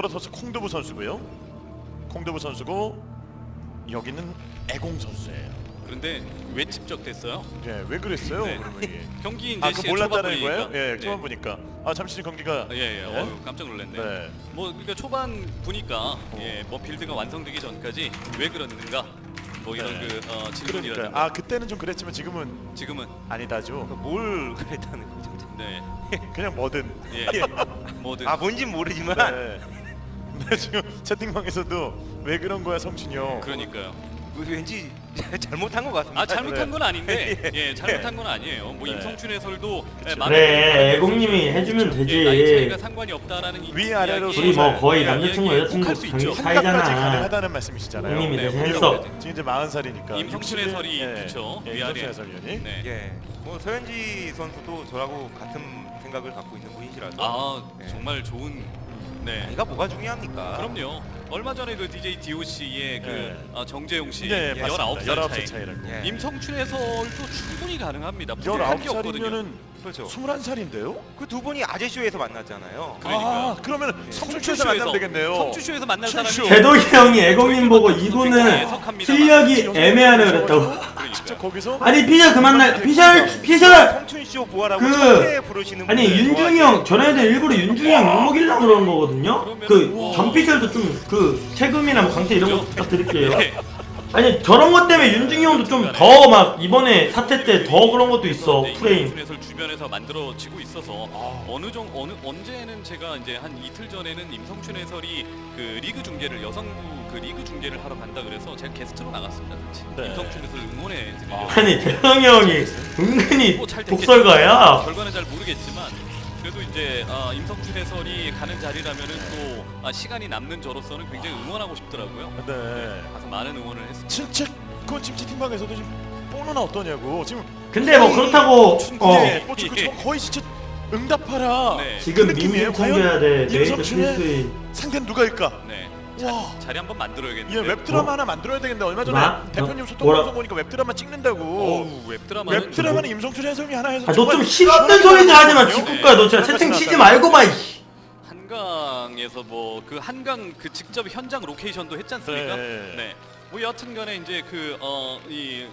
프로토스 콩두부 선수고요. 콩두부 선수고 여기는 애공 선수예요. 그런데 왜 집적됐어요? 예, 왜 그랬어요? 네. 그러면 이게. 경기 이제 아, 그 시- 몰랐다는 초반 거예요? 예, 초반 네. 보니까. 아, 잠시 경기가 예, 예. 네. 어휴, 깜짝 놀랐네. 네. 뭐 그러니까 초반 보니까 예, 뭐 빌드가 완성되기 전까지 왜 그러는가? 뭐 이런 네. 그 어, 그러니까 질문이라든가. 아, 그때는 좀 그랬지만 지금은 지금은 아니다죠. 뭘 그랬다는 거죠? 네. 그냥 뭐든. 예. 뭐든 아 뭔진 모르지만 네. 근데 지금 채팅방에서도 왜 그런 거야, 성춘이 형? 그러니까요. 왠지 잘못한 것 같습니다. 아 잘못한 네. 건 아닌데 예 잘못한 건 아니에요. 뭐 네. 임성춘 해설도 예, 그쵸. 마음에 그래 애공님이 선수, 해주면. 예, 나이 차이가 되지 상관이 없다라는 이 위아래로 이야기, 둘이 뭐 거의 예, 남자친구 이야기에 여자친구 혹할 수 있죠. 사이잖아. 가능하다는 말씀이시잖아요. 형님이 네, 했어 지금 이제 40살이니까. 임성춘 해설이 그쵸, 예, 위아래. 임성춘 해설위원이. 네. 예, 뭐 서현지 선수도 저하고 같은 생각을 갖고 있는 분이시라서 아 네. 정말 좋은 네. 나이가 뭐가 중요합니까? 그럼요. 얼마 전에 그 DJ DOC의 그 네. 아, 정재용 씨 네, 19살 19살 차이. 차이라고. 예. 임성춘 해설도 충분히 가능합니다. 부족한 게 없거든요. 19살이면은 그렇죠. 21살인데요? 그 두 분이 아재쇼에서 만났잖아요. 그러니까요. 아, 그러면 네. 성춘쇼에서 만나면 되겠네요. 성추쇼에서 만난 사람이 성추쇼. 제동이 형이 애공님 보고 이분은 실력이 애매하네 그랬다고 그러니까요. 직접 거기서 아니 피셜 그만 날 피셜 피셜 성춘쇼 부활하고 그- 부르시는 아니 윤중이. 형 전에는 일부러 윤중이 형 욕먹이려고 그러는 거거든요 그 뭐- 전피셜도 좀그 채금이나 뭐 강태 이런 거? 부탁드릴게요 네. 아니 저런 것 때문에 윤중이 형도 좀 더 막 이번에 사태 때 더 그런 것도 있어 네, 프레임 해설 주변에서 만들어지고 있어서 어느 정 어느 언제는 제가 이제 한 이틀 전에는 임성춘 해설이 그 리그 중계를 여성부 그 리그 중계를 하러 간다 그래서 제가 게스트로 나갔습니다. 같이. 네. 임성춘 해설 응원해 드리려고. 아니 대형이 형이 은근히 뭐잘 독설가야 결과는 잘 모르겠지만 그래도 이제 아, 임성춘 해설이 가는 자리라면은 또 아, 시간이 남는 저로서는 굉장히 응원하고 싶더라고요. 네. 가서 많은 응원을 했습니다. 진짜 그 지금 채팅방에서도 지금 뽀는 어떠냐고 지금 근데 뭐 그렇다고 어 네, 지금 지금 거의 진짜 응답하라. 네. 지금 그 느낌이에요. 민심 챙겨야 돼 임성춘의 필수인 상대는 누가일까? 네. 와. 자리 한번 예, 만들어야겠는데. 웹드라마 하나 만들어야 되겠는데 얼마 전에 뭐? 대표님 어? 소통 뭐라? 방송 보니까 웹드라마 찍는다고. 어우, 웹드라마는 웹드라마는 임성춘 해설이 하나 해서 아, 너좀 정말 실없는 소리 좀 하지 마 직구가 너 진짜 채팅 치지 말고 봐 이씨. 한강에서 뭐 그 한강 그 직접 현장 로케이션도 했지 않습니까? 네. 네. 뭐 여하튼간에 이제 그 어이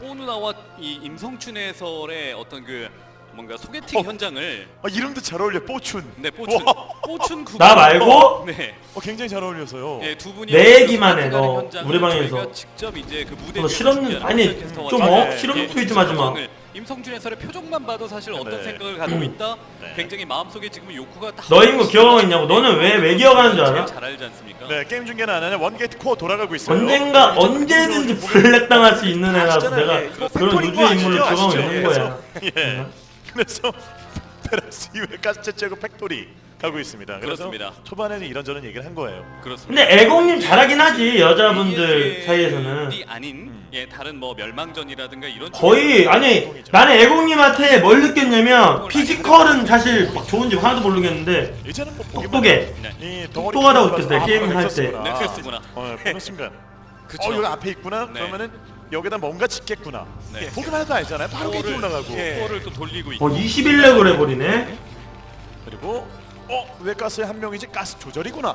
오누나와 이 임성춘 해설의 어떤 그 뭔가 소개팅 어. 현장을 아, 이름도 잘 어울려 뽀춘. 네 뽀춘 와. 구나 말고? 네. 어, 굉장히 잘 어울려서요. 네, 두 분이 내그 얘기만 해, 너. 현장을 우리 방에서. 저희가 직접 이제 그 무대 너 위에서 실없는 준비하는 아니 좀 어? 네. 실없는 예, 소리 좀 하지 마 임성춘 해설의 표정만 봐도 사실 어떤 네. 생각을 가지고 있다. 네. 굉장히 마음속에 지금 욕구가 딱 너인 거 기억하고 있냐고 너는 왜 왜 기억하는 줄 알아? 제일 잘 알지 않습니까? 네, 게임 중계는 안 하냐. 원게이트 코어 돌아가고 있어요. 언젠가 언제든지 블랙 당할 수 있는 애라서 아시잖아요. 내가 예, 그런 팩토리인 거 우주의 인물로 아시죠? 적응을 아시죠? 있는 거야 예. 그래서 페라스 이후에 가스체제고 팩토리 가고 있습니다. 그래서 그렇습니다. 초반에는 이런저런 얘기를 한 거예요. 그렇습니다. 근데 애공님 잘하긴 하지 여자분들 사이에서는 이 아닌 예 다른 뭐 멸망전이라든가 이런 거의 아니 나는 애공님한테 뭘 느꼈냐면 피지컬은 사실 막 좋은지 하나도 모르겠는데 이제는 뭐 보기만 똑똑해 네. 이 덩어리 똑똑하다고 보면서 느꼈어요, 아, 게임 할 때. 넥서스구나. 넥서스구나. 어, 보는 순간. 그쵸. 어, 여기 앞에 있구나. 네. 그러면은 여기다 뭔가 짓겠구나. 네. 보기만 해도 알잖아요. 바로 게이트 올라가고. 예. 코어를 또 돌리고 있고 어 21렉을 해버리네 그리고 어, 왜 가스에 한 명이지? 가스 조절이구나.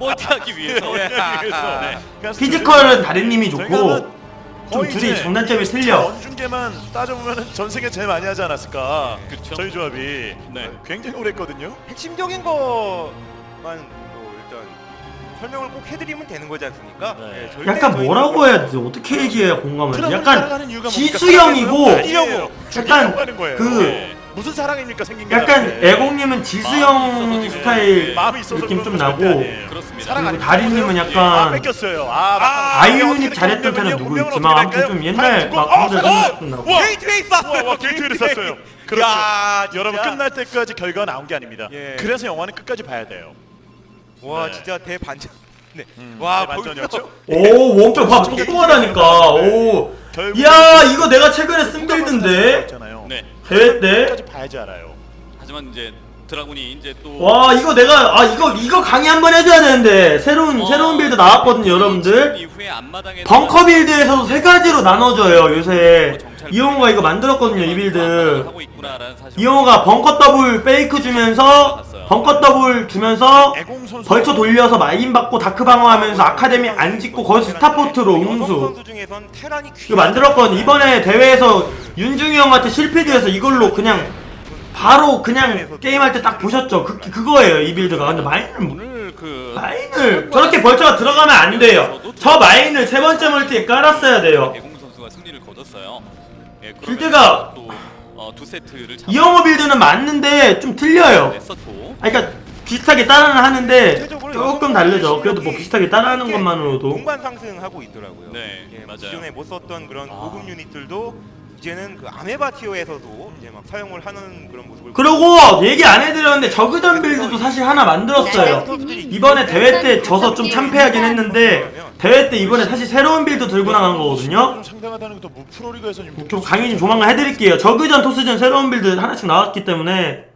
멀티하기 위해서 예, 그래서 네. 가스 피지컬은 다른님이 저희가 좋고 뭐좀 거의 둘이 이제 장단점이 차 틀려 원중계만 따져보면 전 세계 제일 많이 하지 않았을까. 그쵸. 저희 조합이 네. 굉장히 오래 했거든요. 핵심적인 것만 뭐 일단 설명을 꼭 해드리면 되는 거지 않습니까? 네. 예, 절대 약간 저희는 뭐라고 해야 되지 어떻게 얘기해야 공감을 하지 약간 지수형이고 약간 하는 거예요. 그 네. 무슨 사랑입니까 생긴 게 약간 나한테. 애공님은 지수형 지금 스타일 마음이 있어서 느낌 좀 그런 건 나고 절대 아니에요. 그렇습니다. 사랑 그리고 아닙니까? 다리님은 아 약간 뺏겼어요. 아, 아 아이유님 잘했던 사람 누구 있지만 아무튼 좀 옛날 막 그런 좀 나고 와, 게이트웨이 쐈어요. 와, 게이트웨이를 쐈어요. 그렇죠. 야. 여러분 끝날 때까지 결과가 나온 게 아닙니다. 예. 그래서 영화는 끝까지 봐야 돼요. 와 네. 진짜 대반전. 네. 음, 와 대반전이었죠? 오 원격 봐 똑똑하다니까 오 결국 이야 이거 내가 최근에 쓴 빌드인데 있잖아요. 네. 대회 때 끝까지 봐야지 알아요. 하지만 이제 드라군이 이제 또 와 이거 내가 아 이거 이거 강의 한 번 해줘야 되는데. 새로운 어, 새로운 빌드 나왔거든요 여러분들. 이후에 앞마당에 벙커 빌드에서도 세 가지로 나눠져요 요새. 잘 이영호가 이거 만들었거든요 이 빌드. 하고 있구나라는 사실 이영호가 벙커 더블 페이크 주면서 벙커 더블 주면서 애공 선수 벌쳐 돌려서 마인 받고 다크 방어하면서 아카데미 안 짓고 거기서 스타포트로 여성 응수 선수 중에선 테란이 이거 만들었거든 이번에 대회에서 윤중이 형한테 실패돼서 이걸로 그냥 바로 그냥 게임할 때 딱 보셨죠 그, 그거예요 이 빌드가 근데 마인을 못- 오늘 그 마인을 저렇게 벌쳐가 들어가면 안 돼요 저 마인을 세 번째 멀티에 깔았어야 돼요 대공 선수가 승리를 거뒀어요. 예, 빌드가- 또두 세트를 이영호 빌드는 맞는데 좀 틀려요 냈었고 아니 그러니까 비슷하게 따라는 하는데 조금 다르죠 그래도 뭐 비슷하게 따라하는 것만으로도 동반 상승하고 있더라고요. 네, 예, 뭐 맞아요. 기존에 못 썼던 그런 아. 고급 유닛들도 이제는 그 아메바 티어에서도 이제 막 사용을 하는 그런 모습을 그리고 얘기 안 해드렸는데 저그전 빌드도 사실 하나 만들었어요. 이번에 대회 때 져서 좀 참패하긴 했는데 대회 때 이번에 사실 새로운 빌드 들고 나간 거거든요. 좀 상당하다는 것도 뭐 프로리그에서 좀좀 강의 조만간 해드릴게요. 저그전 토스전 새로운 빌드 하나씩 나왔기 때문에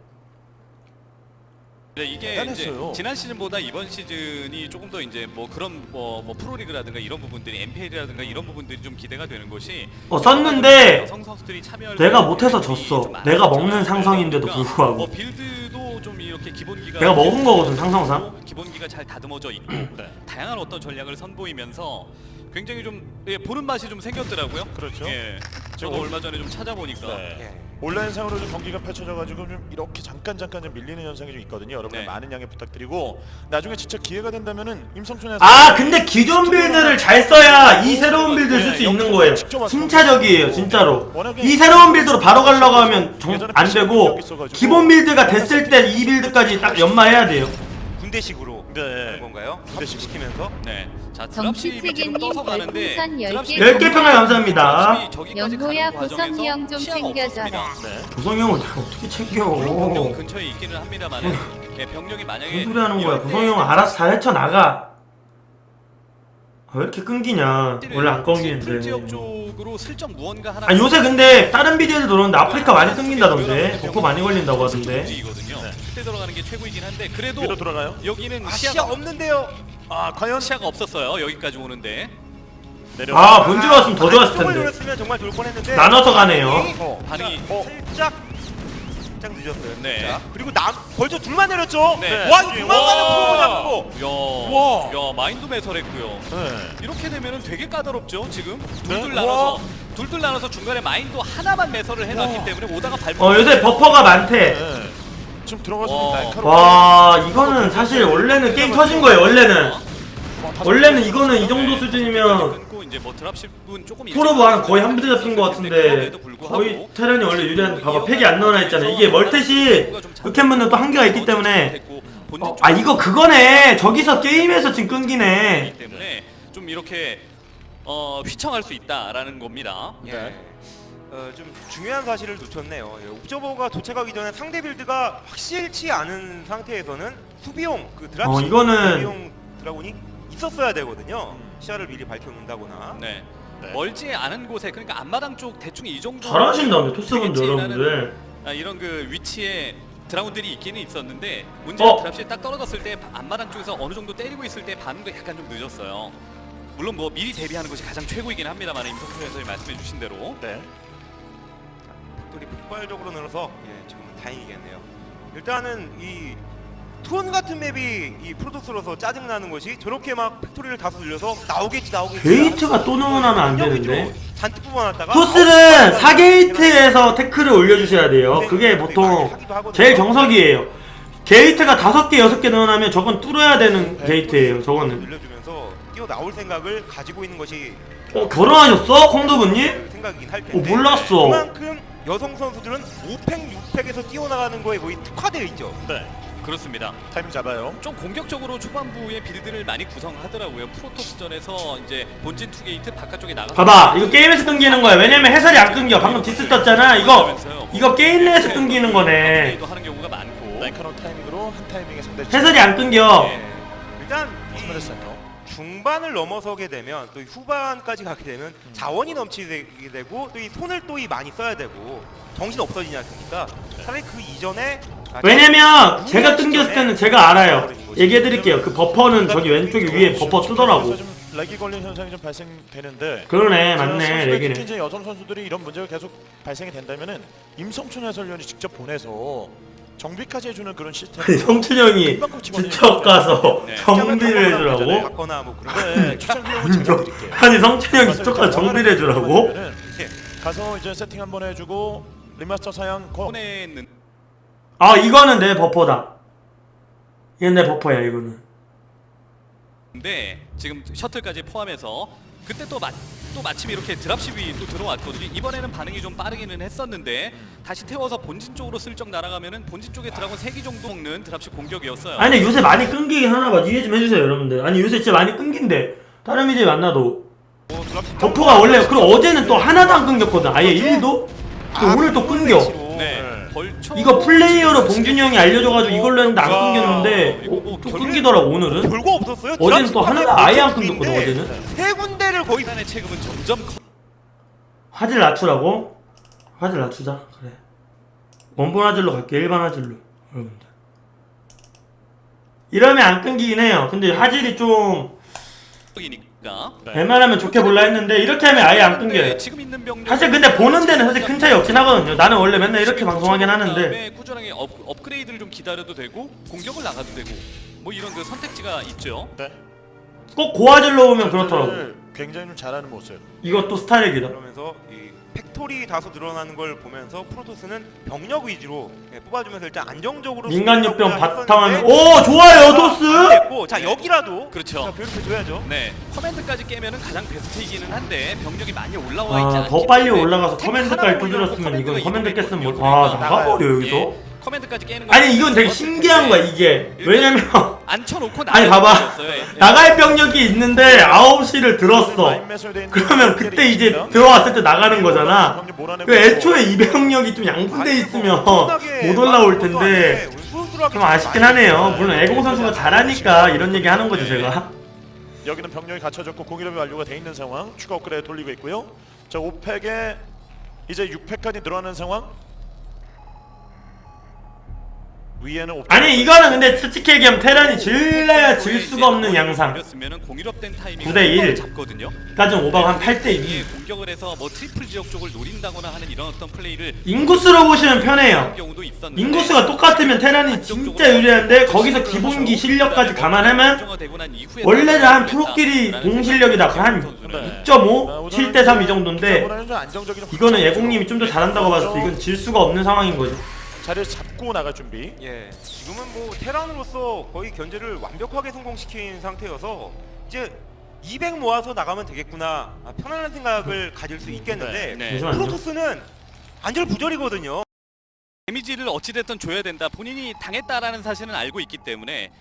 네, 이게 대단했어요. 이제 지난 시즌보다 이번 시즌이 조금 더 이제 뭐 그런 뭐, 뭐 프로리그라든가 이런 부분들이 MPL이라든가 이런 부분들이 좀 기대가 되는 것이 어, 썼는데 여성 선수들이 참여할 내가 수 못해서 졌어. 좀 내가 많았잖아요. 먹는 상성인데도 그러니까 불구하고. 뭐 빌드도 좀 이렇게 기본기가 내가 먹은 거거든, 상성상. 기본기가 잘 다듬어져 있고 네. 다양한 어떤 전략을 선보이면서 굉장히 좀 예, 보는 맛이 좀 생겼더라고요. 그렇죠. 예. 저도 저거- 얼마 전에 좀 찾아보니까 네. 예. 온라인상으로 좀 경기가 펼쳐져가지고 좀 이렇게 잠깐 잠깐 좀 밀리는 현상이 좀 있거든요. 여러분 네. 많은 양해 부탁드리고 나중에 진짜 기회가 된다면은 임성춘 아 근데 기존 빌드를 잘 써야 이 새로운 빌드 쓸 수 있는 거예요 승차적이에요 진짜로 이 새로운 빌드로 바로 가려고 하면 정, 안 되고 기본 빌드가 됐을 때 이 빌드까지 딱 연마해야 돼요 군대식으로 네. 하는 건가요? 군대식으로. 시키면서 네. 자, 정치 드랍십이 지금 세계님 떠서 가는데 별풍선 열 드랍십이 개 10개 평을 감사합니다 드랍십이 저기까지 영호야, 가는 과정에서 보성이 형좀 시야가 챙겨줘라. 없었습니다. 네. 보성이 형을 내가 어떻게 챙겨 물론 병력 무슨 근처에 있기는 합니다만 예, 병력이 만약에 소리 하는 거야 형은 알아서 잘 헤쳐나가 아, 왜 이렇게 끊기냐 원래 안풀 끊기는데 지역 쪽으로 슬쩍 무언가 하나 아 요새 근데 다른 비디오에도 들어오는데 아프리카 많이 끊긴다던데 버퍼 많이 걸린다고 하던데 움직이거든요. 네. 그때 들어가는 게 최고이긴 한데 그래도 위로 돌아가요. 여기는 아 시야가 시야 없는데요. 아 과연 시야가 없었어요. 여기까지 오는데 내려. 아 본즈가 왔으면 더 좋았을 쪽을 텐데 노렸으면 정말 좋을 뻔했는데 나눠서 가네요 어. 반응이 어. 살짝 살짝 늦었어요. 네. 진짜. 그리고 남 벌써 둘만 내렸죠. 네. 와 이거 둘만 가는 프로모 잡고. 야, 와. 야 마인드 매설했고요. 네. 이렇게 되면은 되게 까다롭죠. 지금 네? 둘둘 나눠서 와. 둘둘 나눠서 중간에 마인드 하나만 매설을 해놨기 와. 때문에 오다가 밟. 어 요새 버퍼가 많대 네. 지금 들어가서 와. 이거는 사실 원래는 게임 터진 거예요 원래는 와, 다섯 원래는 개. 이거는 이 정도 수준이면 끊고 이제 뭐 드랍십은 조금 프로브 한 거의 한 부대 잡힌 것 같은데 거의 테란이 원래 유리한데 봐봐 팩이 안 넣어놔 있잖아 이게 멀텟이 흑캔문은 또 한계가 있기 때문에 어, 아 이거 그거네 저기서 게임에서 지금 끊기네 때문에 좀 이렇게 어, 휘청할 수 있다라는 겁니다. 예. 어, 좀 중요한 사실을 놓쳤네요. 예, 옵저버가 도착하기 전에 상대 빌드가 확실치 않은 상태에서는 수비용 그 드랍 어, 이거는- 수비용 드라곤이 있었어야 되거든요. 시야를 미리 밝혀놓는다거나. 네. 네. 멀지 않은 곳에 그러니까 앞마당 쪽 대충 이 정도 잘하신다며 토스분들 되겠지, 여러분들 아, 이런 그 위치에 드라군들이 있기는 있었는데 어. 문제는 드랍시 딱 떨어졌을 때 앞마당 쪽에서 어느 정도 때리고 있을 때 반응도 약간 좀 늦었어요. 물론 뭐 미리 대비하는 것이 가장 최고이긴 합니다만 임석수 해설이 말씀해 주신 대로 네. 팩토리 폭발적으로 늘어서 예, 지금은 다행이겠네요. 일단은 이 투원 같은 맵이 이 프로토스로서 짜증 나는 것이 저렇게 막 팩토리를 다수 늘려서 나오겠지 나오겠지. 게이트가 또 넣어놔면 안 되는데. 잔뜩 뽑아놨다가 토스는 4게이트에서 태클을 올려주셔야 돼요 그게 보통 제일 정석이에요 게이트가 5개 6개 넣어놓으면 저건 뚫어야 되는 게이트예요 저거는 늘려주면서 뛰어 나올 생각을 가지고 있는 것이 어 결혼하셨어? 콩두부님? 생각이긴 할 텐데. 어 몰랐어 그만큼 여성 선수들은 5팩, 6팩에서 뛰어나가는 거에 거의 특화되어 있죠. 네. 그렇습니다. 타이밍 잡아요. 좀 공격적으로 초반부에 빌드를 많이 구성하더라고요. 프로토스전에서 이제 본진 투게이트 바깥쪽에 나가서 봐봐 이거 게임에서 끊기는 거야 왜냐면 해설이 안 끊겨 방금 디스 떴잖아 이거 이거 게임 내에서 끊기는 거네 도 하는 경우가 많고 날카로운 타이밍으로 한 타이밍에 상대 해설이 안 끊겨 네. 일단 이 했어요. 중반을 넘어서게 되면 또이 후반까지 가게 되면 자원이 넘치게 되고 또 이 손을 또 이 많이 써야 되고 정신 없어지지 않습니까? 차라리 그 이전에 아, 왜냐면 제가 끊겼을 때는 제가 알아요 얘기해드릴게요 그 버퍼는 저기 왼쪽에 위에 버퍼 뜨더라고 렉이 걸린 현상이 좀 발생되는데 그러네 자, 맞네 선수들, 특히 레기네 이제 여성 선수들이 이런 문제가 계속 발생이 된다면은 임성춘 해설위원이 직접 보내서 정비까지 해주는 그런 시스템. 아니 성춘 형이 직접 가서 네. 정비를 해주라고? 받거나 뭐 그런 네, 추천 비용을 제가 드릴게요. 아니 성춘 형이 직접 가서 정비를 해주라고? 게 가서 이제 세팅 한번 해주고 리마스터 사양 거. 보내는 아 이거는 내 버퍼다. 이건 내 버퍼야 이거는. 데 지금 셔틀까지 포함해서 그때 또, 마, 또 마침 이렇게 드랍십이 또 들어왔거든요. 이번에는 반응이 좀 빠르기는 했었는데 다시 태워서 본진 쪽으로 슬쩍 날아가면은 본진 쪽에 드라곤 3기 정도 먹는 드랍십 공격이었어요. 아니 요새 많이 끊기긴 하나봐. 이해 좀 해주세요 여러분들. 아니 요새 진짜 많이 끊긴데. 다른 미디어 만나도. 뭐 드랍십 버퍼가 원래 그리고 어제는 또 하나도 안 끊겼거든. 아예 1도? 또 오늘 또 끊겨. 네. 벌초 이거 플레이어로 봉준이 형이 알려줘가지고 이걸로 했는데 안 와, 끊겼는데 어, 또 끊기더라고 오늘은 별거 없었어요. 어제는 또 하나가 아예 안 끊겼거든, 어제는. 세 군데를 거의 일단의 체급은 점점 커. 화질 낮추라고? 화질 낮추자 그래 원본 화질로 갈게 일반 화질로 여러분들 이러면 안 끊기긴 해요 근데 화질이 좀 이니까. 네. 웬만하면 좋게 볼라 했는데 이렇게 하면 아예 안 끊겨요. 지금 있는 병력 사실 근데 보는 데는 사실 큰 차이 없긴 하거든요. 나는 원래 맨날 이렇게 방송하긴 하는데. 꾸준하게 업, 업그레이드를 좀 기다려도 되고 공격을 나가도 되고 뭐 이런 그 선택지가 있죠. 네. 꼭 고화질로 오면 그렇더라고 굉장히 좀 잘하는 모습. 이것도 스타일이다. 그러면서 이 팩토리 다소 늘어나는 걸 보면서 프로토스는 병력 위주로 예, 뽑아주면서 일단 안정적으로 민간요병 승리하고자 바탕화면. 했었는데 오 좋아요 안 토스 됐고, 자 여기라도 그렇죠. 자, 배를 줘야죠. 네, 커맨드까지 깨면은 가장 베스트이기는 한데 병력이 많이 올라와 있지 아 않기 더 빨리 때문에 올라가서 탱크 커맨드까지 하나 두드렸으면 올려놓고 이건 커맨드 깼으면 이동했거든요. 뭐아 그러니까 나가버려 여기서? 예, 커맨드까지 깨는 거 아니 이건 되게 신기한 거야 이게. 왜냐면 앉혀놓고 아니, 봐봐. 예. 나갈 병력이 있는데 9시를 들었어. 그러면 그때 이제 들어왔을 때 나가는 거잖아. 그 애초에 이 병력이 좀 양분돼 있으면 못 올라올 텐데 좀 아쉽긴 하네요 물론 애공 선수가 잘하니까 이런 얘기 하는 거죠 제가 여기는 병력이 갖춰졌고 공일업이 완료가 돼 있는 상황. 추가 업그레이드 돌리고 있고요. 자 5팩에 이제 6팩까지 늘어나는 상황. 위에는 5팩. 아니 이거는 근데 솔직히 얘기하면 테란이 질래야 질 수가 없는 양상 렸으면은 공일업된 타이밍 9대 1. 잡거든요. 까진 오박 한 8대2 이게 공격을 해서 뭐 트리플 지역 쪽을 노린다거나 하는 이런 어떤 플레이를 인구수로 보시면 편해요 하는 경우도 있었는데 인구수가 똑같으면 테란이 진짜 유리한데 거기서 기본기 실력까지 감안하면 원래는 한 프로끼리 동실력이다 한 네. 2.5? 7대3 이 정도인데 이거는 예공님이 좀 더 잘한다고 봤을 때 이건 질 수가 없는 상황인 거죠 자리를 잡고 나갈 준비. 예, 지금은 뭐 테란으로서 거의 견제를 완벽하게 성공시킨 상태여서 이제 200 모아서 나가면 되겠구나 아, 편안한 생각을 가질 수 있겠는데 네. 잠시만요 프로토스는 안절부절이거든요. 데미지를 어찌됐든 줘야 된다. 본인이 당했다라는 사실은 알고 있기 때문에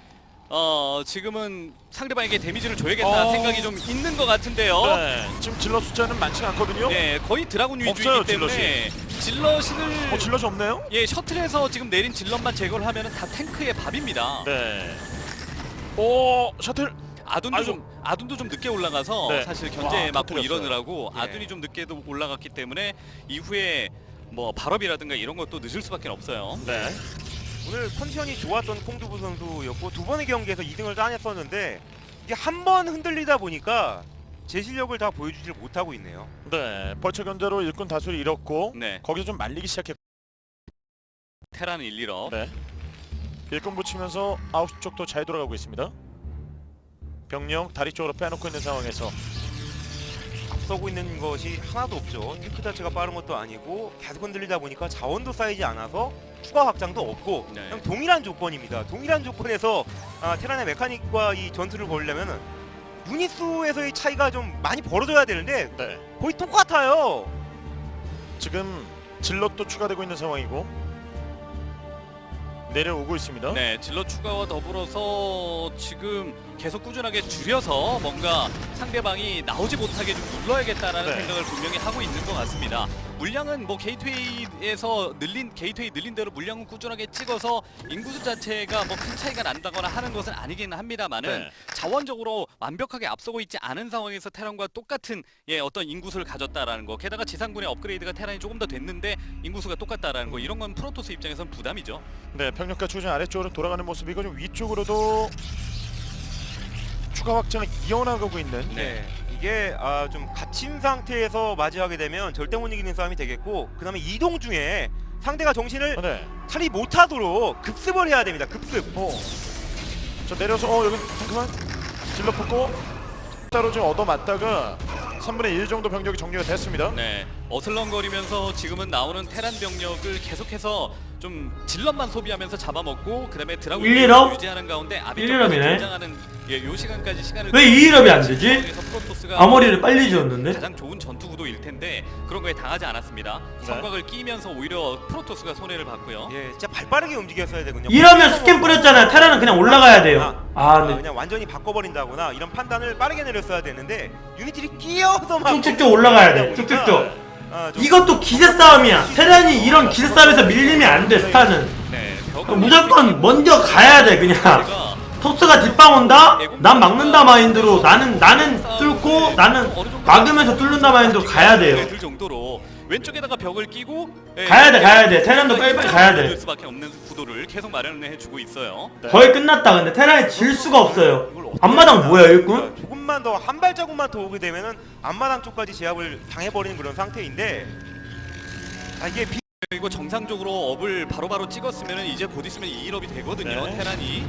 어 지금은 상대방에게 데미지를 줘야겠다 어. 생각이 좀 있는 것 같은데요. 네. 지금 질러 숫자는 많지가 않거든요. 네, 거의 드라군 위주이기 없어요, 때문에 질럿을 어 질럿이 없네요. 예 셔틀에서 지금 내린 질럿만 제거를 하면은 다 탱크의 밥입니다. 네. 오 셔틀. 아둔도 아이고. 좀 아둔도 좀 늦게 올라가서 네. 사실 견제에 와, 맞고 터뜨렸어요. 이러느라고 예. 아둔이 좀 늦게도 올라갔기 때문에 이후에 뭐 발업이라든가 이런 것도 늦을 수밖에 없어요. 네. 오늘 컨디션이 좋았던 콩두부 선수였고 두 번의 경기에서 2승을 따냈었는데 이게 한 번 흔들리다 보니까 제 실력을 다 보여주질 못하고 있네요. 네. 벌처 견제로 일꾼 다수를 잃었고 네, 거기서 좀 말리기 시작했고. 테란 1, 1업. 네. 일꾼 붙이면서 9시 쪽도 잘 돌아가고 있습니다. 병력 다리 쪽으로 빼놓고 있는 상황에서 앞서고 있는 것이 하나도 없죠. 탱크 자체가 빠른 것도 아니고 계속 흔들리다 보니까 자원도 쌓이지 않아서 추가 확장도 없고 네. 그냥 동일한 조건입니다. 동일한 조건에서 아, 테란의 메카닉과 이 전투를 벌려면 유닛 수에서의 차이가 좀 많이 벌어져야 되는데 네. 거의 똑같아요. 지금 질럿도 추가되고 있는 상황이고 내려오고 있습니다. 네, 질러 추가와 더불어서 지금 계속 꾸준하게 줄여서 뭔가 상대방이 나오지 못하게 좀 눌러야겠다라는 네. 생각을 분명히 하고 있는 것 같습니다. 물량은 뭐 게이트웨이에서 늘린 게이트웨이 늘린 대로 물량은 꾸준하게 찍어서 인구수 자체가 뭐 큰 차이가 난다거나 하는 것은 아니기는 합니다만은 네. 자원적으로 완벽하게 앞서고 있지 않은 상황에서 테란과 똑같은 예 어떤 인구수를 가졌다라는 거 게다가 지상군의 업그레이드가 테란이 조금 더 됐는데 인구수가 똑같다라는 거 이런 건 프로토스 입장에선 부담이죠. 네, 병력과 추진 아래쪽으로 돌아가는 모습이고 좀 위쪽으로도 추가 확장을 이어나가고 있는 네. 이게 아, 좀 갇힌 상태에서 맞이하게 되면 절대 못 이기는 싸움이 되겠고 그다음에 이동 중에 상대가 정신을 네. 차리 못하도록 급습을 해야 됩니다. 급습. 어. 자 내려서 어 여기 잠깐만 질러 붙고 따로 좀 얻어맞다가 3분의 1 정도 병력이 정리가 됐습니다. 네, 어슬렁거리면서 지금은 나오는 테란 병력을 계속해서 좀 질럿만 소비하면서 잡아먹고 그다음에 드라군 1, 2업? 유지하는 가운데 1, 아비토까지 2업이네. 등장하는 예, 요 시간까지 시간을 왜 2일업이 안 되지? 아머리를 빨리 지었는데? 가장 좋은 전투 구도일 텐데 그런 거에 당하지 않았습니다. 네. 성곽을 끼면서 오히려 프로토스가 손해를 봤고요. 예, 진짜 발빠르게 움직였어야 되거든요. 이러면 스캔 뿌렸잖아요. 테라는 그냥 올라가야 돼요. 아, 아, 네. 그냥 완전히 바꿔버린다거나 이런 판단을 빠르게 내렸어야 되는데 유니티를 끼어서 막 쭉쭉쭉 올라가야 돼. 보니까, 쭉쭉쭉. 아, 좀 이것도 기세 싸움이야. 테란이 이런 기세 싸움에서 밀리면 안 돼, 스타는. 네, 벽을 무조건 먼저 가야 돼, 그냥. 제가 토스가 뒷방 온다? 난 막는다 마인드로 나는 나는 뚫고 나는 막으면서 뚫는다 마인드로 가야 돼요. 될 정도로 왼쪽에다가 벽을 끼고 예, 가야 돼, 가야 돼. 테란도 빨리 빨리 가야 돼. 될 수밖에 없는 구도를 계속 마련해 주고 있어요. 네. 거의 끝났다. 근데 테란이 질 수가 없어요. 앞마당? 뭐야, 일꾼? 그러니까 조금만 더 한 발자국만 더 오게 되면은 앞마당 쪽까지 제압을 당해버리는 그런 상태인데 아 이게 비... 그리고 정상적으로 업을 바로바로 찍었으면 이제 곧 있으면 2일업이 되거든요. 네. 테란이.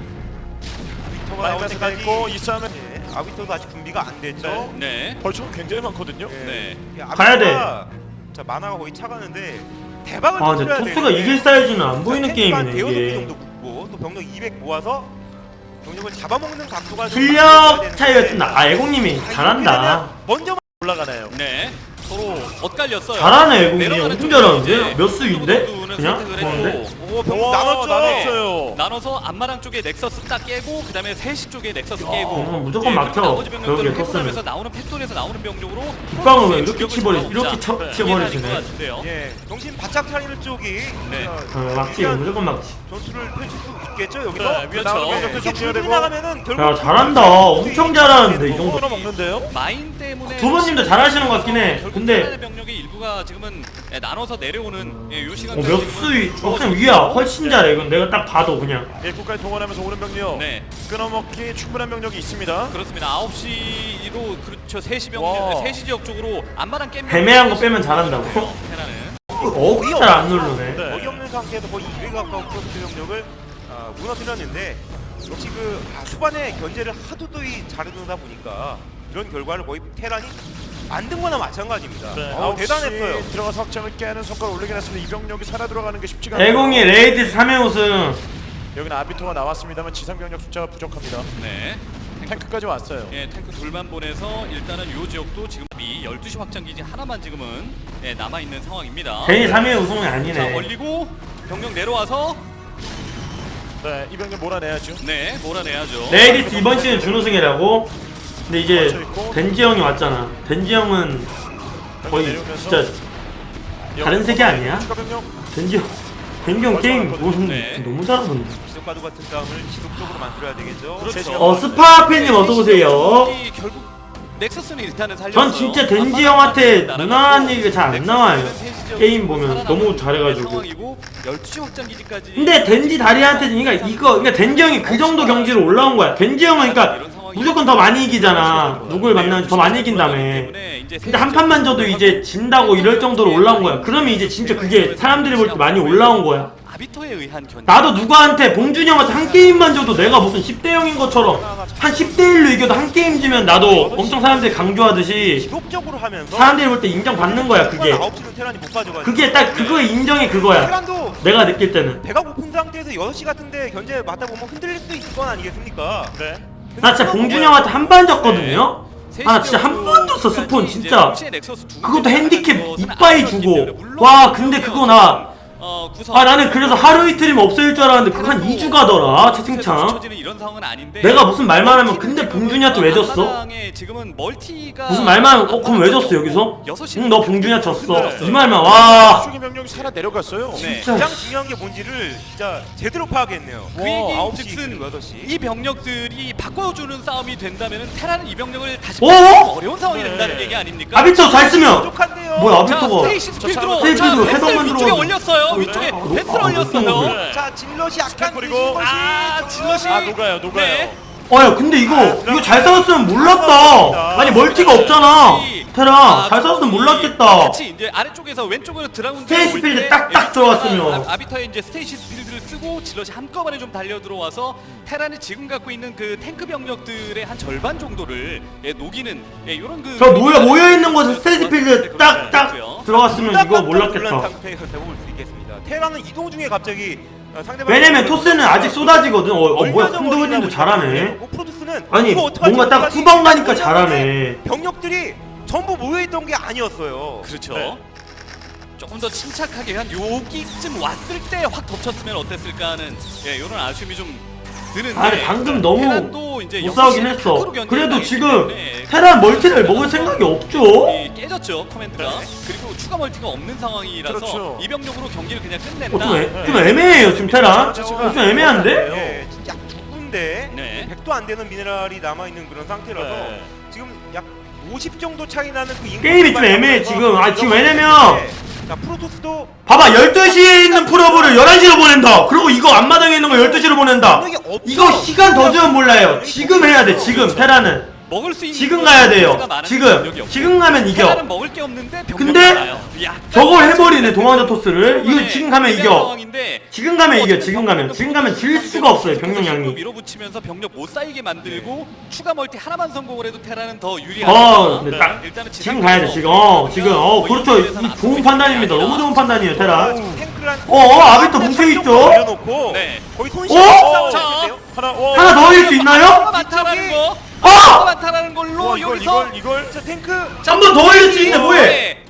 터가 나올 마이너스 때까지 있고 이 싸움은 예, 아비토도 아직 준비가 안 됐죠. 네. 벌초가 굉장히 많거든요. 예. 네. 이 가야 돼. 아비토가 자 만화가 거의 차가는데 대박을 아, 근데 터뜨려야 토스가 되는데 이길 사이즈는 안 보이는 자, 게임이네, 대여섯 개 이게. 정도 붙고 또 병력 200 모아서 병력을 잡아먹는 각도가 좀 실력 차이가 좀 나. 아, 애공님이 아, 잘한다. 되면 먼저 올라가나요. 네. 서로 엇갈렸어요. 잘하네, 애공이. 내려가는 엄청 쪽으로 잘하는데? 이제 몇 수인데? 선수는 그냥? 선택을 좋은데? 오, 병 와, 나눴죠. 나눴어요. 나눠서 앞마당 쪽에 넥서스 딱 깨고 그다음에 3시 쪽에 넥서스 깨고 어, 무조건 예, 막혀. 나머지 병력들을 벽에 깨고 떴으면. 나면서 나오는 팩토리에서 나오는 병력으로 뒷방을 왜 프로토스의 이렇게 치버리. 이렇게 쳐, 것 치버리시네. 같은데요. 예, 정신 바짝 차리는 쪽이 네. 어, 어, 막지, 무조건 막지. 전투를 펼칠 수 있겠죠 여기서. 네, 그렇죠. 예, 줄줄이 되고 나가면은 결국 야, 잘한다. 엄청 잘하는데, 이 정도. 끌어먹는데요. 마인 때문에 두 번님도 잘하시는 것 같긴 해. 결국 근데- 테란의 병력의 일부가 지금은 예, 나눠서 내려오는 예, 요 시간 어, 몇 수위, 어, 그냥 위야. 훨씬 잘해. 이건 내가 딱 봐도 그냥. 일국까지 동원하면서 오는 병력 네. 끊어먹기 충분한 병력이 있습니다. 그렇습니다. 9시로 그렇죠. 3시 병 와. 3시 지역 쪽으로 안마랑 깻 애매한 거 빼면 잘한다고? 테란은 어, 잘안 누르네. 네. 어이없는 상태에서 거의 200 가까운 프로젝트 병력을 아, 무너뜨렸는데 역시 그 아, 초반에 견제를 하도도이 잘해주다 보니까 이런 결과를 거의 테란이 만든 거나 마찬가지입니다. 네, 어, 9시 대단했어요. 들어가서 확장을 깨는 성과를 올리긴 했습니다. 이 병력이 살아 들어가는 게 쉽지가 않아요. 애공이 레이드 3회 우승. 여기는 아비토가 나왔습니다만 지상 병력 숫자가 부족합니다. 네. 탱크까지 왔어요. 예, 탱크 둘만 보내서 일단은 이 지역도 지금 이 12시 확장 기지 하나만 지금은 예, 남아 있는 상황입니다. 괜히 3회 우승이 자, 아니네. 올리고 병력 내려와서 네, 이 병력 몰아내야죠. 네, 몰아내야죠. 레이디스 이번 시즌 준우승이라고. 근데 이제 덴지 형이 왔잖아. 덴지 형은 거의 진짜 다른 세계 아니야? 덴지 형. 덴지 형 게임 무슨 네. 너무 잘하던데. 지속가도 같은 싸움을 지속적으로 만들어야 되겠죠. 그렇죠. 어 스파페님 어서 오세요. 이 결국 넥서스는 일단은 살렸어요. 전 진짜 덴지 형한테 무난한 얘기가 잘 안 나와요. 게임 보면 너무 잘해가지고. 상황이고 12시 확장 기지까지 근데 덴지 다리한테 그러니까 이거 그러니까 덴지 형이 그 정도 경지로 올라온 거야. 덴지 형은 그러니까 무조건 더 많이 이기잖아. 누굴 만나면 더 많이 이긴다며. 근데 한 판만 져도 이제 진다고 이럴 정도로 올라온 거야. 그러면 이제 진짜 그게 사람들이 볼 때 많이 올라온 거야. 의한. 나도 누구한테 봉준이 형한테 한 게임만 져도 내가 무슨 10대 0인 것처럼 한 10대 1로 이겨도 한 게임 지면 나도 엄청 사람들이 강조하듯이 하면서 사람들이 볼 때 인정받는 거야 그게 9시는 테란이 못 가져가요. 그게 딱 그거의 인정이 그거야 테란도 내가 느낄 때는 배가 고픈 상태에서 6시 같은데 견제 맞다 보면 흔들릴 수 있을 건 아니겠습니까? 네. 나 진짜 봉준이 형한테 한 번 졌거든요? 아 나 진짜 한번 졌어 스폰 진짜. 그것도 핸디캡 이빠이 주고. 와 근데 그거 나 아 나는 그래서 하루 이틀이면 없어질 줄 알았는데 그거 한 2주 가더라 채팅창 이런 상황은 아닌데 내가 무슨 말만 하면 근데 봉준이한테 왜 졌어? 지금은 멀티가 무슨 말만 하면 어 그럼 왜 졌어 여기서? 여섯 시 응너 봉준이한테 졌어 네. 이 말만 와 수기 병력이 살아 내려갔어요. 네. 진짜 가장 중요한 게 뭔지를 진짜 제대로 파악했네요. 그 와, 얘기 아홉 시 즉슨 시. 이 병력들이 바꿔주는 싸움이 된다면 테라는 이 병력을 다시 오! 바꾸기 어려운 상황이 네. 된다는 얘기 아닙니까? 아비터 잘 쓰면 부족한데요. 뭐야 자 아비터가 스테이시 스필드로 스테이시로 자 해석만 위쪽에 들어가지고. 올렸어요 어, 위쪽에 아, 벤슬 아, 올렸어요 네. 자 질럿이 약간 그리고 아 좀- 질럿이 아 녹아요, 녹아요. 네. 어야 근데 이거 이거 잘 싸웠으면 몰랐다. 아니 멀티가 없잖아. 테라 잘 싸웠으면 몰랐겠다. 같이 이제 아래쪽에서 왼쪽으로 드라군 스테이시 필드 딱딱 들어갔으면. 아비터에 이제 스테이시 필드를 쓰고 질럿이 한꺼번에 좀 달려 들어와서 테란이 지금 갖고 있는 그 탱크 병력들의 한 절반 정도를 예, 녹이는 예, 이런 그 저 모여 모여 있는 곳에 스테이지 필드 딱딱 들어갔으면 이거 몰랐겠다. 상태에서 대부분 수 있겠습니다. 테라는 이동 중에 갑자기 어, 상대방 왜냐면 토스는 아직 쏟아지거든. 어, 어 뭐야 쿤드우님도 잘하네. 어, 프로듀스는 아니 이거 어떡하지, 뭔가 딱 어떡하지? 후방 가니까 잘하네. 병력들이 전부 모여 있던 게 아니었어요. 그렇죠. 네. 조금 더 침착하게 한 여기쯤 왔을 때 확 덮쳤으면 어땠을까 하는 예, 이런 아쉬움이 좀 드는데 아니 방금 너무 테란도 이제 못 싸우긴 했어. 견제를 그래도 당했기 지금 때문에 테란 멀티를 먹을 생각이 없죠. 이 깨졌죠 커맨드가 그리고 추가 멀티가 없는 상황이라서 그렇죠. 이병력으로 경기를 그냥 어, 끝낸다. 좀, 애, 좀 애매해요 지금 테란. 어, 좀 애매한데? 예, 진짜 두 군데 네. 100도 안 되는 미네랄이 남아 있는 그런 상태라서 네. 지금 약 50 정도 차이 나는 그 인구 게임이 좀 애매해, 지금. 아, 지금 왜냐면 네. 자 프로토스도 봐봐 12시에 있는 프로브를 11시로 보낸다. 그리고 이거 앞마당에 있는 거 12시로 보낸다. 이거 시간 더 주면 몰라요. 지금 해야 돼 지금 테란은. 먹을 수 있는 지금 가야 돼요. 지금. 지금 가면 이겨. 먹을 게 없는데 근데 저걸 해버리네 동황자 토스를. 이거 지금 가면 이겨. 지금 가면 이겨. 지금 가면. 지금 가면 질 수가 없어요 계속해서 병력 양이. 밀어붙이면서 병력 못 쌓이게 만들고 추가 멀티 하나만 성공을 해도 테란은 더 유리하다. 어, 근데 딱 일단은 지금 가야 돼 지금. 어 지금 어뭐 그렇죠. 이 좋은 판단입니다. 너무 좋은 판단이에요. 탱크란 어, 어, 아비터 뭉쳐 있죠? 네. 거의 어? 하나 더 올릴 수 있나요? 많다라는 거. 어! 많다라는 걸로 와, 이걸 여기서 이걸 이걸 자 탱크 한번 더 올릴 수 있네 뭐해?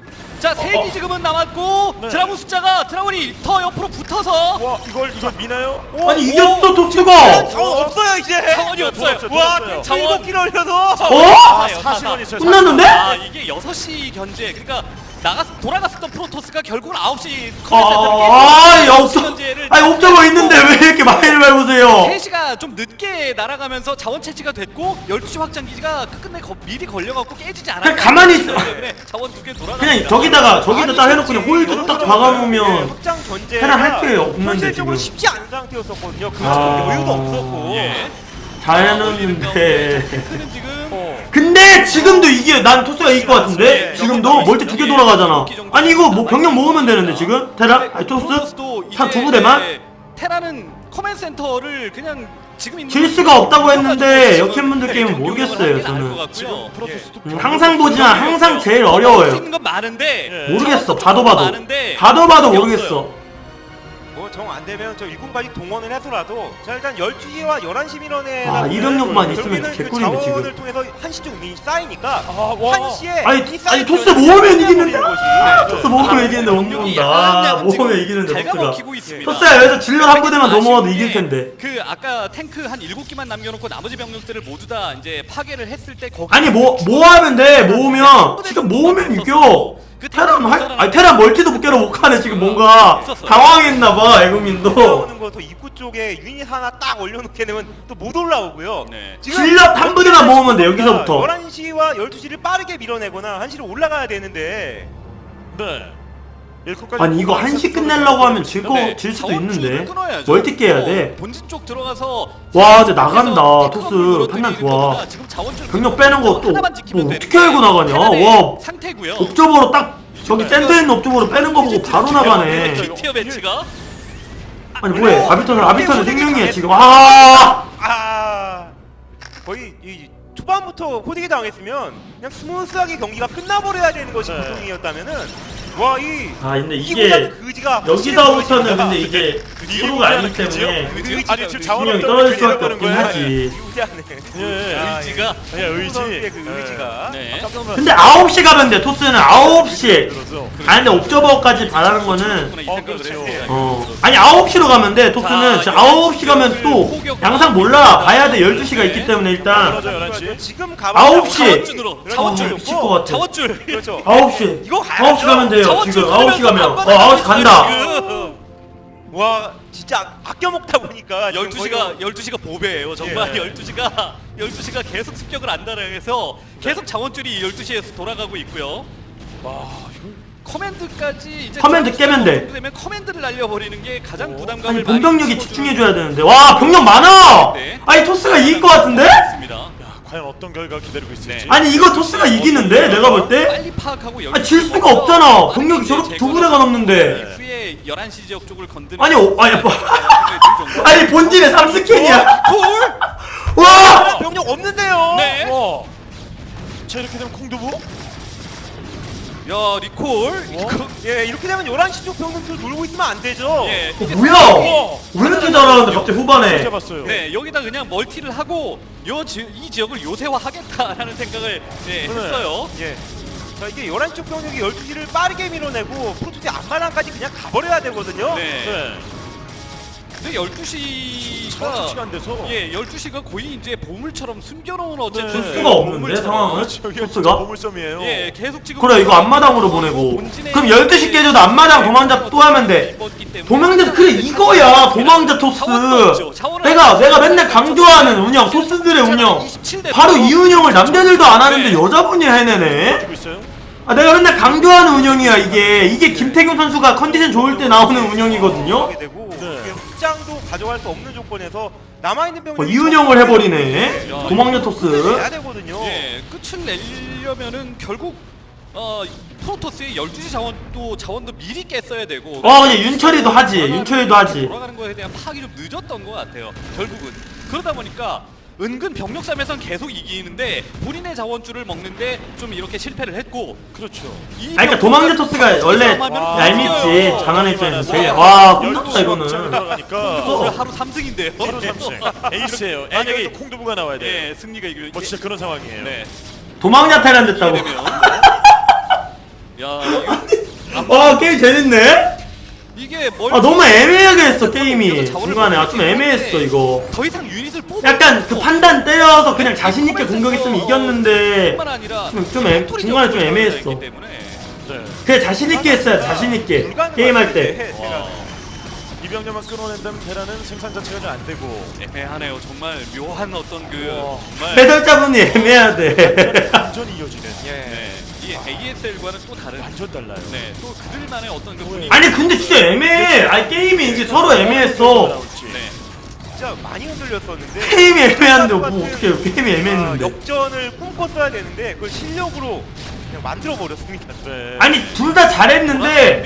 네. 자, 세개 지금은 남았고 네. 드라군 숫자가 드라군이 더 옆으로 붙어서 와 이걸 이걸 미나요? 아니 이겼어 토스가. 자원 없어요 이제. 자원이 없어요. 없어요. 와. 탱크 일곱 킬 올려서 어? 아, 40원 있어요. 끝났는데? 아, 이게 6시 견제. 그러니까 나갔 돌아갔었던 프로토스가 결국은 9시 아, 아, 야, 옵저, 아니 옵저버 있는데 왜 이렇게 많이 밟으세요? 3시가 좀 늦게 날아가면서 자원 채취가 됐고 12시 확장 기지가 끝내 거, 미리 걸려갖고 깨지지 않았기 그냥 가만히 있어. 때문에 자원 두개 돌아가 그냥 저기다가 저기다 딱 해놓고 그냥 홀드로 딱 박아놓으면 확장 전제 테란 할 거예요, 없는데 현실적으로 지금. 쉽지 않은 상태였었거든요. 그 아. 여유도 없었고. 예. 잘 자, 올리는 가운데 해놓는데. 탱크는 지금 근데 지금도 이게 난 토스가 이길 것 같은데? 지금도 멀티 두 개 돌아가잖아. 아니 이거 뭐 병력 모으면 되는데 지금? 테라? 아니 토스? 프로토스도 한 이게 두 부대만? 이제 테라는 커맨 센터를 그냥 지금 있는 질 수가 없다고 했는데 네, 게임은 경기력을 모르겠어요, 저는. 프로토스도 음, 항상 보지만 항상 제일 어려워요. 예. 모르겠어. 봐도 봐도. 봐도 봐도 모르겠어. 뭐정안 되면 저 일꾼까지 동원을 해서라도 자 일단 12시와 11시 민원에 아, 이병력만 있으면 개꿀인데, 그 자원을 지금. 통해서 한시 쪽 운이 쌓이니까 아, 와. 1시에 아니, 아니 토스 모으면 이기는데? 토스 모으면 이기는데 못. 아, 약간 지금 모으면 이기는데 잘 토스가. 먹히고 있습니다. 토스야 여기서 질러 한 부대만 더 모아도 아쉬운 이길 게 텐데. 그 아까 탱크 한 7기만 남겨놓고 나머지 병력들을 모두 다 이제 파괴를 했을 때 거기 아니 뭐 모으면 돼 모으면 지금 모으면 이겨 그 테란 할 테란 아니 테란 멀티도 무게로 못 가네 지금 뭔가. 당황했나봐 애국민도 올라오는 거더 입구 쪽에 유닛 하나 딱 올려놓게 되면 또 못 올라오고요. 네. 질럿 한 부대만 모으면 돼 여기서부터 11시와 12시를 빠르게 밀어내거나 1시로 올라가야 되는데 네. 일코까지 아니 이거 한시 끝내려고 하면 질 거 네, 질 수도 있는데 끊어야죠. 멀티 깨야 어, 돼 본진 쪽 들어가서 와, 이제 나간다. 토스 판단 좋아. 것보다 지금 자원줄 병력 빼는 거 또 하나만 지키면 뭐 되는 어떻게 알고 나가냐 테란의 와 상태고요. 옵저버로 딱 저기 센터 있는 옵저버로 빼는 거 보고 바로 나가네 빅티어 배치가 아니 뭐해? 아비터는 아비터는 생명이야 지금. 아! 아! 거의 이 초반부터 호되게 당했으면 그냥 스무스하게 경기가 끝나버려야 되는 것이 네. 보통이었다면은 와이 아 근데 이게 그지가 여기서부터는 근데 이게 프로가 아니기 때문에 그지? 아니 지금 자원 분명히 없다고 떨어질 수밖에 없긴. 하지 의지하네 예. 아, 의지가 예. 예, 의지. 그 예. 의지가 네. 놀랐어요. 근데 9시 가면 돼 토스는 9시에 들어서. 아 근데 옵저버까지 바라는 거는 이 어, 생각을 그렇죠. 했어요. 어 아니 9시로 가면 돼 토스는 자, 진짜 9시 가면 또 양상 몰라 봐야 돼 12시가 있기 때문에 일단 떨어져 11시. 지금 아홉 시! 자원줄으로. 자원줄 어, 미칠 것 같아. 자원줄 그렇죠 9시 이거 가야죠. 9시 가면 돼요 자원줄 지금 9시 가면 어 끊으면서 9시 간다 지금. 와 진짜 아껴 먹다 보니까 지금 12시가 12시가 보배예요. 정말 예. 12시가 12시가 계속 습격을 안 달아해서 계속 자원줄이 12시에서 돌아가고 있고요. 와 이거 커맨드까지 이제 커맨드 깨면 돼. 되면 커맨드를 날려 버리는 게 가장 오. 부담감을 아니 많이 키워주는 집중해줘야 되는데 와 병력 많아 네. 아니 토스가 이길 것 같은데? 있습니다. 야, 과연 어떤 결과 기다리고 있을지. 네. 아니 이거 토스가 이기는데 내가 볼 때? 빨리 파악하고 아, 질 수가 없잖아. 병력이 저렇게 두 분에가 넘는데. 이후에 11시 지역 쪽을 건드는 아니 어, 아니 뭐 아니 아니 본진에 3스캔이야 콜! 와 병력 없는데요. 네. 어. 자 이렇게 되면 콩두부 야 리콜 이거 예, 이렇게 되면 11시 쪽 병력들 놀고 있으면 안 되죠. 예 어, 이게 뭐야 어. 왜 이렇게 잘하는데 갑자기 후반에 잡았어요. 네 여기다 그냥 멀티를 하고 요 지, 이 지역을 요새화하겠다라는 생각을 네, 네. 했어요. 예. 자, 이게 11시 쪽 병력이 12시를 빠르게 밀어내고 프로토스 앞마당까지 그냥 가버려야 되거든요. 네. 네. 근데 12시가 처치가 안 돼서. 예 12시가 거의 이제 보물처럼 숨겨놓은 어쨌든 네. 줄 수가 없는데. 상황을 그렇죠. 토스가 보물섬이에요. 예 계속 지금 그래 이거 앞마당으로 보내고 그럼 12시 깨져도 앞마당 도망자 또 하면 돼 도망자 그래 이거야 도망자 토스 내가. 내가 맨날 강조하는 운영 토스들의 운영 27 바로 이 운영을 남자들도 안 하는데 네. 여자분이 해내네. 아 내가 맨날 강조하는 운영이야 이게 이게 김태균 선수가 컨디션 좋을 때 나오는 운영이거든요 네. 확장도 가져갈 수 없는 조건에서 남아 있는 병력 어, 이 운영을 해버리네. 도망자 토스. 해야 되거든요. 예, 끝을 내려면은 결국 어 프로토스의 12시 자원도 자원도 미리 깼어야 되고. 어 그냥 윤철이도 하지. 윤철이도 하지. 돌아가는 거에 대한 파악이 좀 늦었던 것 같아요. 결국은. 그러다 보니까 은근 병력 싸움에선 계속 이기는데 본인의 자원줄을 먹는데 좀 이렇게 실패를 했고 그렇죠. 이 아니 그러니까 도망자 토스가 원래 싸움하면 얄밉지 이겨요. 장안의 입장에서 제일 와, 와 12시 끝났다 이거는 들어가니까 오늘 하루 3승인데요. 바로 3승. 에이스예요. 만약에 콩두부가 나와야 돼. 예, 승리가 이거 뭐 진짜 그런 상황이에요. 네. 도망자 테란 이게 됐다고 되면 야, 이거 와 게임 재밌네 이게 뭘아 너무 애매하게 했어 게임이 중간에 아 좀 애매했어 이거 더 이상 유닛을 약간 그수 판단 떼어서 그냥 자신 있게 공격했으면 이겼는데 좀- 좀 애- 중간에 좀 애매했어. 네. 그냥 자신 있게 했어야 자신 있게 게임할 때. 이병렬만 끊어낸다면 대란은 생산 자체가 좀 안 되고 애매하네요. 정말 묘한 어떤 그. 정말 해설자분이 애매하대 완전히 이어지는. 예. 네, 이 ASL과는 또 다른 완전 달라요. 네, 또 그들만의 어떤 그 분위기. 아니 근데 진짜 애매해 아니 게임이 이제 서로 애매했어 나올지. 네. 진짜 많이 흔들렸었는데 게임이 애매한데 뭐 어떻게 게임이 아, 애매했는데 역전을 꿈꿨어야 되는데 그걸 실력으로 그냥 만들어 버렸습니다. 네. 아니 둘 다 잘했는데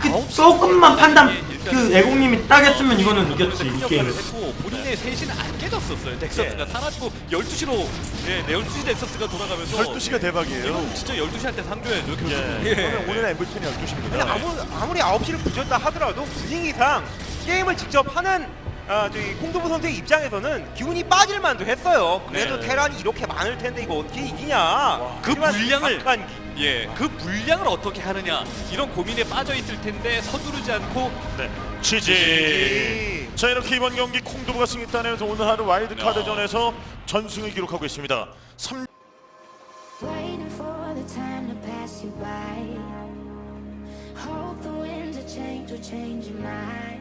그 조금만 판단 그 애공님이 딱 했으면 이거는 이겼지 이큰 게임 했고 본인의 셋은 안 깨졌었어요. 넥서스가 사라지고 12시로 네, 12시 넥서스가 돌아가면서 12시가 대박이에요. 이건 진짜 12시한테 상조해야죠. 결국. 예. 그러면 오늘 MVP는 아니, 12시입니다. 아무, 아무리 9시를 부졌다 하더라도 분위기상 게임을 직접 하는 아, 저기 콩두부 선수의 입장에서는 기운이 빠질 만도 했어요. 그래도 네. 테란이 이렇게 많을 텐데 이거 어떻게 이기냐. 그 하지만 물량을 박한 기- 예, 그 물량을 어떻게 하느냐 이런 고민에 빠져 있을 텐데 서두르지 않고 네. 지지. 자 이렇게 이번 경기 콩두부가 승리 따내면서 오늘 하루 와일드 카드전에서 전승을 기록하고 있습니다. 3 Waiting for the time to pass you by. Hope the winds of change will change your mind.